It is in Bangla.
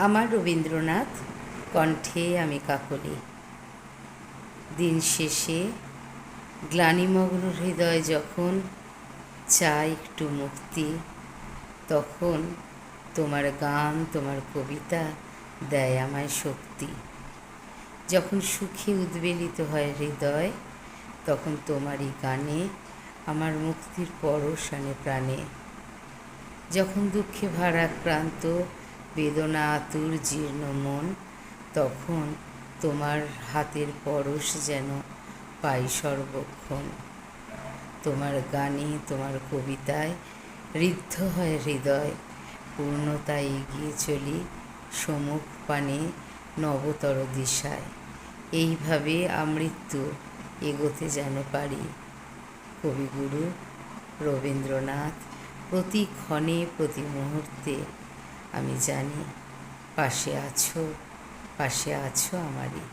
আমার রবীন্দ্রনাথ কণ্ঠে আমি কাকলি। দিন শেষে গ্লানিমগ্ন হৃদয় যখন চায় একটু মুক্তি, তখন তোমার গান, তোমার কবিতা দেয় আমায় শক্তি। যখন সুখে উদ্বেলিত হয় হৃদয়, তখন তোমারই গানে আমার মুক্তির পরশ আনে প্রাণে। যখন দুঃখে ভারাক্রান্ত বেদনা আতুর জীর্ণ মন, তখন তোমার হাতের পরশ যেন পাই সর্বক্ষণ। তোমার গানে, তোমার কবিতায় ঋদ্ধ হয় হৃদয়, পূর্ণতায় এগিয়ে চলি সমুখ পানে নবতর দিশায়। এইভাবে আমৃত্যু এগোতে যেন পারি। কবিগুরু রবীন্দ্রনাথ প্রতি ক্ষণে, প্রতি মুহূর্তে আমি জানি পাশে আছো পাশে আছো আমারই।